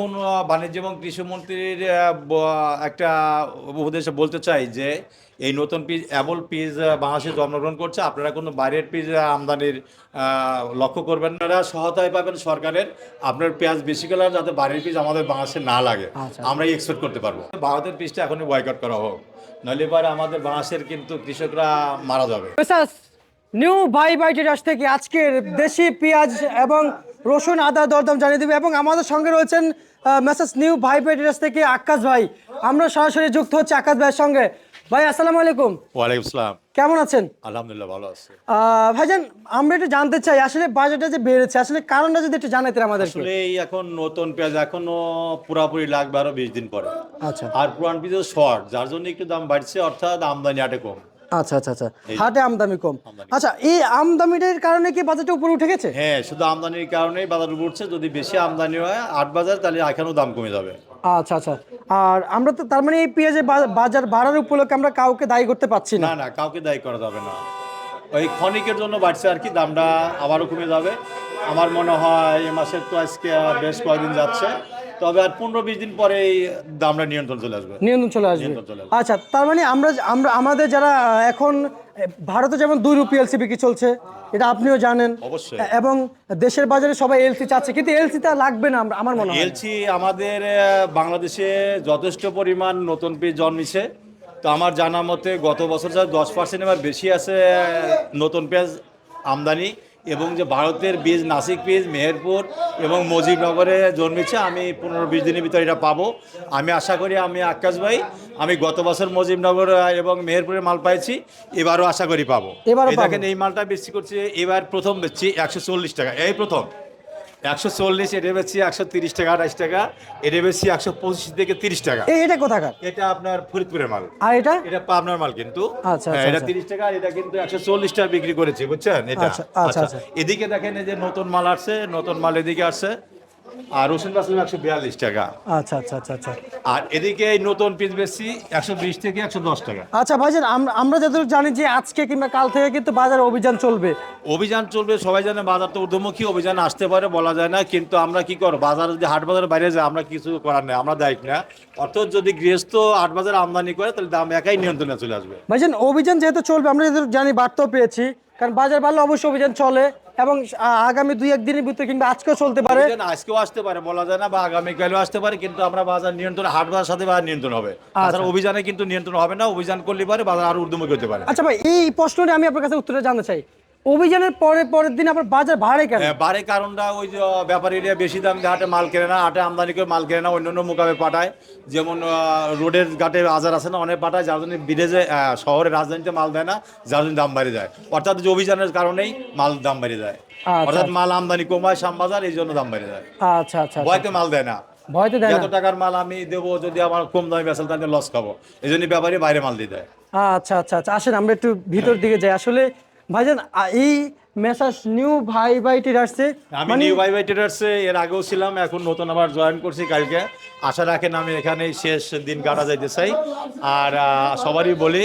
এখন বাণিজ্য এবং কৃষিমন্ত্রীর একটা উপদেশে বলতে চাই যে এই নতুন পিস অ্যাবল পিস বাংলাদেশে জন্মগ্রহণ করছে আপনারা কোনো বাইরের পিস আমদানির লক্ষ্য করবেন না। সহায়তায় পাবেন সরকারের আপনার পেঁয়াজ বেশি গেলে যাতে বাইরের পিস আমাদের বাংলাদেশে না লাগে আচ্ছা। আমরা এক্সপোর্ট করতে পারব। ভারতের পিসটা এখনই বয়কট করা হোক নইলে এবার আমাদের বাংলাদেশের কিন্তু কৃষকরা মারা যাবে। নিউ ভাই বাই টেরাস থেকে আজকের দেশি পেঁয়াজ এবং রসুন আদা দরদাম জানিয়ে দেবে এবং আমাদের সঙ্গে রয়েছেন মেসাস নিউ ভাই বাই টেরাস থেকে আকাশ ভাই। আমরা সরাসরি যুক্ত হচ্ছে আকাশ ভাইয়ের সঙ্গে। ভাই আসসালামু আলাইকুম। ওয়ালাইকুম আসসালাম। কেমন আছেন? আলহামদুলিল্লাহ ভালো আছে। আহ, ভাইজান আমরা একটু জানতে চাই আসলে বাজেটটা যে বেড়েছে আসলে কারণটা যদি একটু জানাতেন আমাদের আসলে এই এখন নতুন পেঁয়াজ এখনও পুরাপুরি লাগবে আরও বিশ দিন পরে। আচ্ছা। আর পুরান পেঁয়াজ শর্ট যার জন্য একটু দাম বাড়ছে অর্থাৎ আমদানি আটে কম। আচ্ছা আচ্ছা আচ্ছা। হাটে আমদামি কম। আচ্ছা এই আমদামিটার কারণে কি বাজেটটা উপরে উঠে গেছে? হ্যাঁ শুধু আমদানির কারণেই বাজার উঠছে। যদি বেশি আমদানি হয় আট বাজার তাহলে এখানেও দাম কমে যাবে। আচ্ছা আচ্ছা। আর আমরা তো তার মানে এই পেঁয়াজের বাজার বাড়ার উপলক্ষে আমরা কাউকে দায়ী করতে পারছি না? না কাউকে দায়ী করা যাবে না। ওই ক্ষণিকের জন্য বাড়ছে আর কি দামটা আবারও কমে যাবে। আমার মনে হয় এই মাসের তো আজকে বেশ কয়েকদিন যাচ্ছে। তবে আর পনেরো বিশ দিন পরে এই দামটা নিয়ন্ত্রণ চলে আসবে। নিয়ন্ত্রণ চলে আসবে। নিয়ন্ত্রণ চলে আসবে। আচ্ছা তার মানে আমরা আমরা আমাদের যারা এখন ভারতে যেমন দুই রুপি এলসি বিক্রি চলছে এটা আপনিও জানেন। অবশ্যই। এবং দেশের বাজারে সবাই এলসি চাচ্ছে কিন্তু এলসি তা লাগবে না আমরা- আমার মনে হয়। এলসি আমাদের আহ, বাংলাদেশে যথেষ্ট পরিমাণ নতুন বীজ জন্মিছে। তো আমার জানা মতে গত বছর যা দশ পার্সেন্ট এবার বেশি আছে আহ, নতুন পেঁয়াজ আমদানি। এবং যে ভারতের বীজ নাসিক বীজ মেহেরপুর এবং মজিবনগরে জন্মেছে আমি পনেরো বিশ দিনের ভিতরে এটা পাবো। আমি আশা করি আমি আকাশ ভাই আমি গত বছর মজিবনগর এবং মেহেরপুরে মাল পাইছি এবারও আশা করি পাবো। এবার দেখেন এই মালটা বেশি করছে এবার প্রথম বেচছি একশো চল্লিশ টাকা। এই প্রথম। একশো চল্লিশ এটা বেশি একশো তিরিশ টাকা আঠাশ টাকা এটা বেশি একশো পঁচিশ থেকে তিরিশ টাকা। এটা কোথাকার? এটা আপনার ফরিদপুরের মাল। আর এটা? এটা পাবনার মাল কিন্তু। আচ্ছা, হ্যাঁ, আচ্ছা, এটা আচ্ছা। তিরিশ টাকা এটা কিন্তু একশো চল্লিশ টাকা বিক্রি করেছি বুঝছেন? এটা। আচ্ছা, আচ্ছা। এদিকে দেখেন এই যে নতুন মাল আসছে নতুন মাল এদিকে আসছে। আর রসুন বাসলাম একশো বিয়াল্লিশ টাকা। আচ্ছা আচ্ছা আচ্ছা আচ্ছা। আর এদিকে এই নতুন পিস বেশি একশো বিশ থেকে একশো দশ টাকা। আচ্ছা ভাইজান আমরা যতটুকু জানি যে আজকে কিংবা কাল থেকে কিন্তু বাজার অভিযান চলবে। অভিযান চলবে সবাই জানে বাজার তো ঊর্ধ্বমুখী অভিযান আসতে পারে বলা যায় না কিন্তু আমরা কি করব? বাজার যদি হাট বাজারে বাইরে যায় আমরা কিছু করার নেই আমরা দায়িত্ব না। অর্থাৎ যদি গৃহস্থ হাট বাজার আমদানি করে তাহলে দাম একাই নিয়ন্ত্রণে চলে আসবে। ভাইজান অভিযান যেহেতু চলবে আমরা যেহেতু জানি বার্তাও পেয়েছি কারণ বাজার বাড়লে অবশ্যই অভিযান চলে। এবং আগামী দুই একদিনের ভিতরে কিংবা আজকেও চলতে পারে। আজকেও আসতে পারে বলা যায় না বা আগামীকালও আসতে পারে কিন্তু আমরা বাজার নিয়ন্ত্রণ হাট বাজার সাথে বাজার নিয়ন্ত্রণ হবে। আচ্ছা। অভিযানে কিন্তু নিয়ন্ত্রণ হবে না অভিযান করলে পারে বাজার আরও ঊর্ধ্বমুখী হতে পারে। আচ্ছা ভাই এই প্রশ্নটা আমি আপনার কাছে উত্তরে জানতে চাই। অভিযানের পরে পরের দিন আপনার বাজার ভাড়ে কেন? হ্যাঁ, বাড়ে কারণটা ওই যে ব্যাপারীরা বেশি দাম হাটে মাল কেনে না হাটে আমদানি করে মাল কেনে না অন্য অন্য মুকামে পাঠায়। যেমন রোডের ঘাটে বাজার আছে না অনেক পাঠায় যার জন্য বিদেশে শহরে রাজধানীতে মাল দেয় না যার জন্য দাম বেড়ে যায়। অর্থাৎ যে অভিযানের কারণেই মাল দাম বেড়ে যায়। আচ্ছা। অর্থাৎ মাল আমদানি কমায় শ্যামবাজার এই জন্য দাম বেড়ে যায়। আচ্ছা আচ্ছা আচ্ছা। ভয়তে মাল দেয় না। ভয়তে দেয় এত টাকার মাল আমি দেবো যদি আমার কম দামে বেচাল তাহলে লস খাব। এই জন্য ব্যাপারী বাইরে মাল দিয়ে দেয়। আচ্ছা আচ্ছা আচ্ছা। আসেন আমরা একটু ভিতর দিকে যাই। আসলে ভাইজান এই মেসাজ নিউ ভাই ভাই টিরার্সে আমি নিউ ভাই বাই ট্রেডার্সে এর আগেও ছিলাম এখন নতুন আবার জয়েন করছি কালকে। আশা রাখেন আমি এখানে শেষ দিন কাটা যাইতে চাই। আর সবারই বলি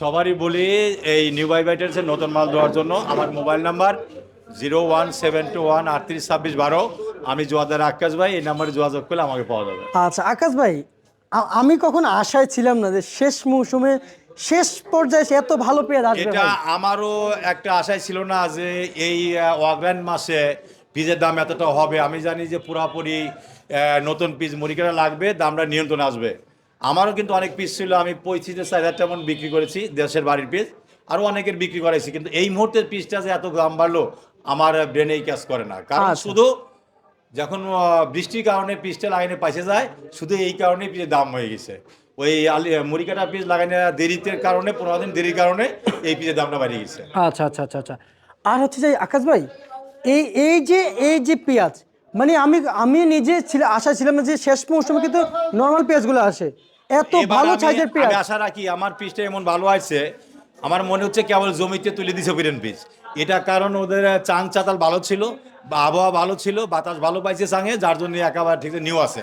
সবারই বলি এই নিউ ভাই ট্রেডার্সের নতুন মাল দেওয়ার জন্য আমার mobile number zero one seven two one আটত্রিশ ছাব্বিশ বারো। আমি জোয়াদার আকাশ ভাই এই নাম্বারে যোগাযোগ করলে আমাকে পাওয়া যাবে। আচ্ছা আকাশ ভাই আমি কখন আশায় ছিলাম না যে শেষ মৌসুমে শেষ পর্যায়ে এত ভালো পেঁয়াজ আসবে এটা আমারও একটা আশাই ছিল না যে এই অগ্রায়ণ মাসে পিজের দাম এতটা হবে। আমি জানি যে পুরাপুরি নতুন পিস মুড়িকেরা লাগবে দামটা নিয়ন্ত্রণ আসবে। আমারও কিন্তু অনেক পিস ছিল আমি পঁয়ত্রিশে চার হাজার তেমন বিক্রি করেছি দেশের বাড়ির পিস আরও অনেকের বিক্রি করেছি কিন্তু এই মুহূর্তের পিসটা যে এত দাম বাড়লো আমার ব্রেনেই ক্যাশ করে না। কারণ আচ্ছা। শুধু যখন বৃষ্টির কারণে পিসটা লাগাইনে পাইছে যায় শুধু এই কারণেই পিসের দাম হয়ে গেছে। ওই আলি মুড়ি কাটা পিস লাগাইনে দেরিতে কারণে পনেরো দিন দেরির কারণে এই পিসের দামটা বাড়িয়ে গেছে। আচ্ছা আচ্ছা আচ্ছা আচ্ছা। আর হচ্ছে যে আকাশ ভাই এই এই যে এই যে পেঁয়াজ মানে আমি আমি নিজে ছিল আশা ছিলাম যে শেষ মৌসুমে কিন্তু নর্মাল পেঁয়াজগুলো আসে। এত ভালো সাইজের পেঁয়াজ আমি আশা রাখি আমার পিসটা এমন ভালো আছে আমার মনে হচ্ছে কেবল জমিতে তুলে দিছে বিরেন পিস এটা কারণ ওদের চাং চাতাল ভালো ছিল আবহাওয়া ভালো ছিল বাতাস ভালো পাইছে সাঙে যার জন্য একেবারে ঠিক নিউ আছে।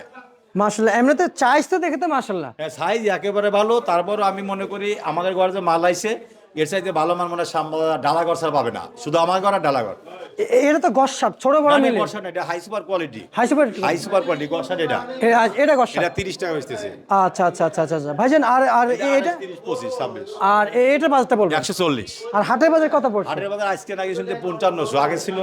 মাশাল্লাহ এমনিতে চাইজ তো দেখে তো মাশাল্লাহ। সাইজ একেবারে ভালো তারপর আমি মনে করি আমাদের ঘরে যে মাল আইছে এর চাইতে ভালো মাল মনে হয় সাম্বা- ডালাঘর ছাড়া পাবে না। শুধু আমার ঘর আর ডালাঘর এ- এটা তো গসাপ ছোট বড় মিলে। বর্ষা না এটা high super quality high super high super quality এটা। এটা গসাপ এটা তিরিশ টাকা বেচতেছে। আচ্ছা আচ্ছা আচ্ছা আচ্ছা আচ্ছা। ভাইজান আর আর এটা তিরিশ পঁচিশ ছাব্বিশ। আর এ- এটার বাজারটা বলবেন। একশো চল্লিশ। আর হাটের বাজার কত পড়ছে? হাটের বাজার আজকে নাকি শুনতে পঞ্চান্নশো আগে ছিল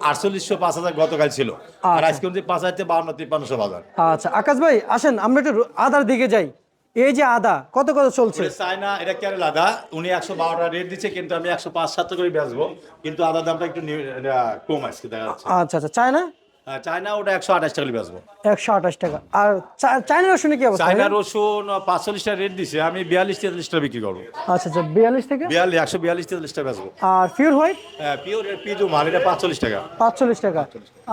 আটচল্লিশশো পাঁচ হাজার গতকাল ছিল। আর আচ্ছা। আজকে শুনতে পাঁচ হাজার থেকে বাউন্ন তিপ্পান্নশো বাজার। আচ্ছা আকাশ ভাই আসেন আমরা একটু আদার দিকে যাই। এই যে আদা কত কত চলছে? চায়না এটা কেরালা আদা। উনি একশো বারোটা রেট দিচ্ছে কিন্তু আমি একশো পাঁচ সাত করে বেচবো। কিন্তু আদার দামটা একটু কম দেখা যাচ্ছে। আচ্ছা আচ্ছা চায়না? আর চায়না ওটা একশো আঠাশ টাকা বেচবো। একশো আঠাশ টাকা। আর চায়না রসুনের কি অবস্থা? চায়না রসুন পাঁচচল্লিশ টাকা রেট দিছে আমি বিয়াল্লিশ তেতাল্লিশ টাকা বিক্রি করব। আচ্ছা আচ্ছা বিয়াল্লিশ থেকে? বিয়াল্লিশ একশো বিয়াল্লিশ তেতাল্লিশ টাকা বেচবো। আর পিওর হোয়াইট পিওর পিজু মাল এটা পাঁচচল্লিশ টাকা। পাঁচচল্লিশ টাকা।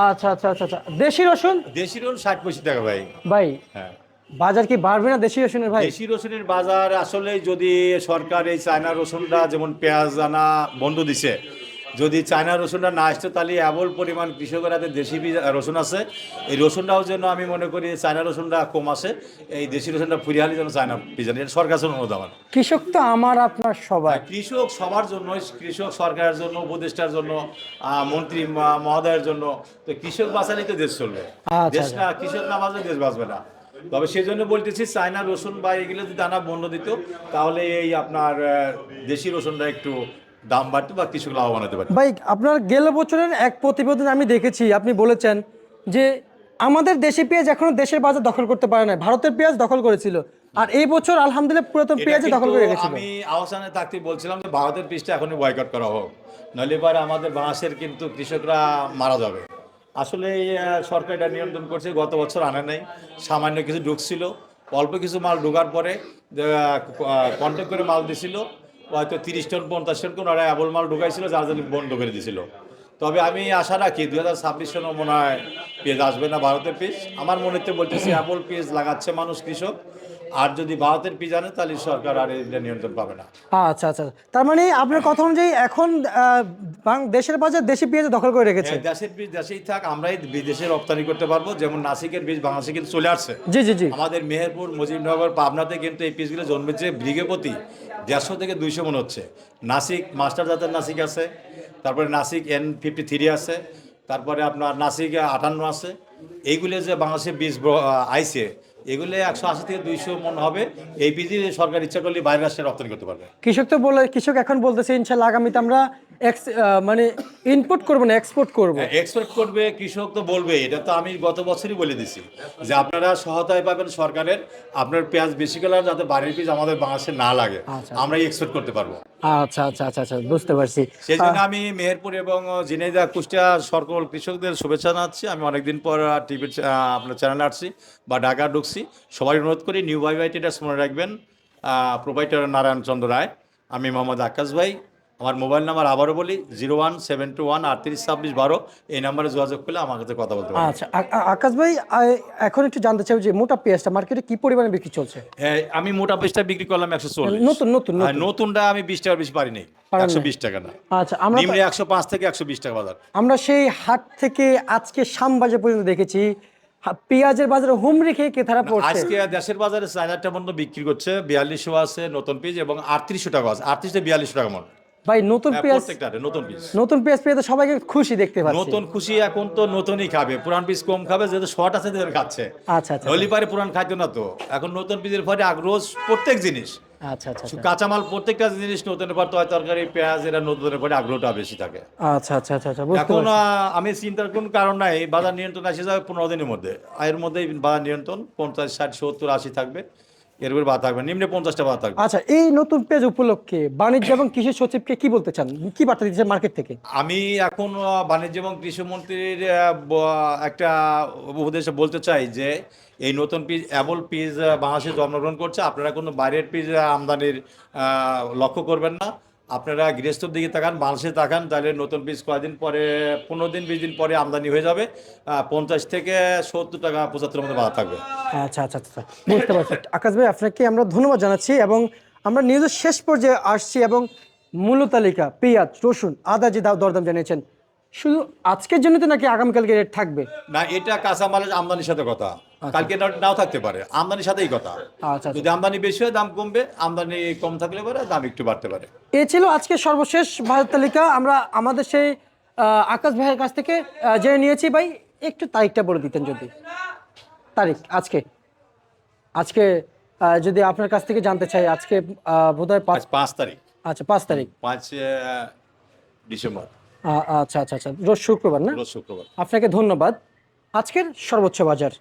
আচ্ছা আচ্ছা আচ্ছা আচ্ছা দেশি রসুন? দেশি রসুন ষাট পঁচিশ টাকা ভাই। ভাই হ্যাঁ। বাজার কি বাড়বে না দেশি রসুনের ভাই? দেশি রসুনের বাজার আসলে যদি সরকার এই চায়না রসুনটা যেমন পেঁয়াজ আনা বন্ধ দিছে যদি চায়না রসুনটা না আসতো তাহলে এমন পরিমাণ কৃষকের হাতে দেশি রসুন আছে। এই রসুনটাও যেন আমি মনে করি চায়না রসুনটা কম আসে এই দেশি রসুনটা ফুরিয়ে যেন চায়না পিজান এটা সরকার জন্য অনুরোধ আমার কৃষক তো আমার আপনার সবাই। কৃষক সবার জন্য কৃষক সরকারের জন্য উপদেষ্টার জন্য মন্ত্রী মহোদয়ের জন্য। তো কৃষক বাঁচালেই তো দেশ চলবে। আচ্ছা, দেশ না কৃষক না বাঁচলে দেশ বাঁচবে না। তবে সেই জন্য বলতেছি চায়না রসুন বা এগুলো যদি দানা বন্ধ দিত তাহলে এই আপনার দেশি রসুনটা একটু দাম বাড়তো বা কৃষক লাভবান হতে পারে ভাই আপনার গেল বছরের এক প্রতিবেদন আমি দেখেছি আপনি বলেছেন যে আমাদের দেশি পেঁয়াজ এখনও দেশের বাজার দখল করতে পারে না ভারতের পেঁয়াজ দখল করেছিল। আর এই বছর আলহামদুলিল্লাহ পুরাতন পেঁয়াজ দখল করে রেখেছিল। আমি আহসানে থাকতে বলছিলাম যে ভারতের পিসটা এখনই বয়কট করা হোক নইলে এবার আমাদের বাঁশের কিন্তু কৃষকরা মারা যাবে। আসলে সরকার এটা নিয়ন্ত্রণ করছে, গত বছর আনে নাই। সামান্য কিছু ঢুকছিল। অল্প কিছু মাল ঢোকার পরে কন্ট্যাক্ট করে মাল দিছিল। হয়তো তিরিশ টন পঞ্চাশ টন কোনো ওরা অ্যাবল মাল ঢুকাইছিল, যার জন্য বন্ধ করে দিছিল। তবে আমি আশা রাখি দু হাজার ছাব্বিশ সনে মনে হয় পেঁয়াজ আসবে না ভারতের পিস আমার মনে হতে বলতেছি অ্যাপল পেঁয়াজ লাগাচ্ছে মানুষ কৃষক। আর যদি ভারতের পিস আনে তাহলে সরকার আর এটা নিয়ন্ত্রণ পাবে না। আচ্ছা আচ্ছা। তার মানে আপনার কথা অনুযায়ী এখন দেশের বাজার দেশি পেঁয়াজ দখল করে রেখেছে। হ্যাঁ, দেশের বীজ দেশেই থাক আমরাই বিদেশে রপ্তানি করতে পারব। যেমন নাসিকের বীজ বাংলাদেশে কিন্তু চলে আসছে। জি জি জি। আমাদের মেহেরপুর মুজিবনগর পাবনাতে কিন্তু এই পিসগুলো জন্মেছে বিঘে প্রতি দেড়শো থেকে দুইশো মন হচ্ছে। নাসিক মাস্টার জাতের নাসিক আছে। তারপরে নাসিক এন ফিফটি থ্রি আছে। তারপরে আপনার নাসিক আটান্ন আছে। এইগুলো যে বাংলাদেশে বীজ আইছে এগুলো একশো আশি থেকে দুইশো মন হবে। এই বীজই সরকার ইচ্ছা করলে বাইরের রাষ্ট্রে রপ্তানি করতে পারবে। কৃষক তো বলে কৃষক এখন বলতেছে ইনশাল্লাহ আগামীতে আমরা মানে ইনপুট করব না এক্সপোর্ট করব। এক্সপোর্ট করবে কৃষক তো বলবে এটা তো আমি গত বছরই বলে দিছি। যে আপনারা সহায়তায় পাবেন সরকারের আপনার পেঁয়াজ বেশি গেলে যাতে বাড়ির পিস আমাদের বাংলাদেশে না লাগে আমরা এক্সপোর্ট করতে পারব। আচ্ছা আচ্ছা আচ্ছা আচ্ছা বুঝতে পারছি। সেই জন্য আমি মেহেরপুর এবং জিনেদা কুষ্টিয়া সকল কৃষকদের শুভেচ্ছা জানাচ্ছি। আমি অনেকদিন পর টিভির আপনার চ্যানেলে আসছি বা ঢাকা ঢুকছি। সবাই অনুরোধ করি নিউ বাই বাই টেটার্স মনে রাখবেন। প্রোভাইডার নারায়ণ চন্দ্র রায় আমি মোহাম্মদ আকাশ ভাই। আমার মোবাইল নাম্বার আবারও বলি zero one seven two one আটত্রিশ ছাব্বিশ বারো। এই নাম্বারে যোগাযোগ করলে আমার কাছে কথা বলতে আচ্ছা আকাশ ভাই এখন একটু জানতে চাই যে মোটা পেঁয়াজটা মার্কেটে কি পরিমাণে বিক্রি চলছে? হ্যাঁ, আমি মোটা পিসটা বিক্রি করলাম একশো চল্লিশ। নতুন নতুন আর নতুনটা আমি বিশ টাকার বেশি পারিনি একশো বিশ টাকা না। আচ্ছা আমরা নিম্নে একশো পাঁচ থেকে একশো বিশ টাকা বাজার। আমরা সেই হাট থেকে আজকে বাজার পর্যন্ত দেখেছি। পেঁয়াজের বাজারে হুমড়ি খেয়ে কেথারা পড়ছে? আজকে দেশের বাজারে চায়নাটা পর্যন্ত বিক্রি করছে বিয়াল্লিশশো আছে নতুন পিস এবং আটত্রিশশো টাকা আছে। আটত্রিশ থেকে বিয়াল্লিশশো টাকা মন। ভাই নতুন হ্যাঁ, পেঁয়াজ নতুন পিস নতুন পেঁয়াজ পেয়ে তো সবাইকে খুশি দেখতে পাচ্ছি। নতুন খুশি এখন তো নতুনই খাবে। পুরান পিস কম খাবে যেহেতু শর্ট আছে তাদের খাচ্ছে। আচ্ছা আচ্ছা। পুরান খাইতো না তো। এখন নতুন পিসের পরে আগ্রহ প্রত্যেক জিনিস। আচ্ছা আচ্ছা আচ্ছা। কাঁচামাল প্রত্যেকটা জিনিস নতুনের পর তয় তরকারি পেঁয়াজ এরা নতুনের পরে আগ্রহটা বেশি থাকে। আচ্ছা আচ্ছা আচ্ছা আচ্ছা এখন আমি চিন্তার কোন কারণ নাই। বাজার নিয়ন্ত্রণ আসে যাবে পনেরো দিনের মধ্যে। এর মধ্যেই বাজার নিয়ন্ত্রণ পঞ্চাশ ষাট সত্তর আশি থাকবে। এর উপরে বাদ থাকবে নিম্নে পঞ্চাশটা বাদ থাকবে। আচ্ছা এই নতুন পেজ উপলক্ষে বাণিজ্য এবং কৃষি সচিবকে কি বলতে চান? কি বার্তা দিচ্ছে মার্কেট থেকে? আমি এখন বাণিজ্য এবং কৃষিমন্ত্রীর মন্ত্রীর একটা উপদেশে বলতে চাই যে এই নতুন পিজ অ্যাবল পিজ বাংলাদেশে জন্মগ্রহণ করছে। আপনারা কোনো বাইরের পিজ আমদানির লক্ষ্য করবেন না। আপনারা গৃহস্থর দিকে তাকান, বাংলাদেশে তাকান, তাহলে নতুন বীজ কয়েকদিন পরে, পনেরো দিন, বিশ দিন পরে আমদানি হয়ে যাবে। পঞ্চাশ থেকে সত্তর টাকা পঁচাত্তর মধ্যে বাধা থাকবে। আচ্ছা আচ্ছা আচ্ছা বুঝতে পারছি। আকাশ ভাই, আপনাকে আমরা ধন্যবাদ জানাচ্ছি এবং আমরা নিউজের শেষ পর্যায়ে আসছি এবং মূল্য তালিকা, পেঁয়াজ, রসুন, আদা যে দরদাম জানিয়েছেন শুধু আজকের জন্য তো নাকি আগামীকালকে রেট থাকবে? না এটা কাঁচামালের আমদানির সাথে কথা। আচ্ছা। কালকে নাও থাকতে পারে। আমদানির সাথেই কথা। আচ্ছা, আচ্ছা যদি আমদানি বেশি হয় দাম কমবে। আমদানি কম থাকলে পরে দাম একটু বাড়তে পারে। এ ছিল আজকে সর্বশেষ বাজার তালিকা। আমরা আমাদের সেই আকাশ ভাইয়ের কাছ থেকে জেনে নিয়েছি। ভাই একটু তারিখটা বলে দিতেন যদি। তারিখ আজকে। আজকে যদি আপনার কাছ থেকে জানতে চাই আজকে বোধহয় পাঁচ পাঁচ তারিখ। আচ্ছা পাঁচ তারিখ। পাঁচ ডিসেম্বর। আচ্ছা আচ্ছা আচ্ছা। রোজ শুক্রবার না? রোজ শুক্রবার। আপনাকে ধন্যবাদ। আজকের সর্বোচ্চ বাজার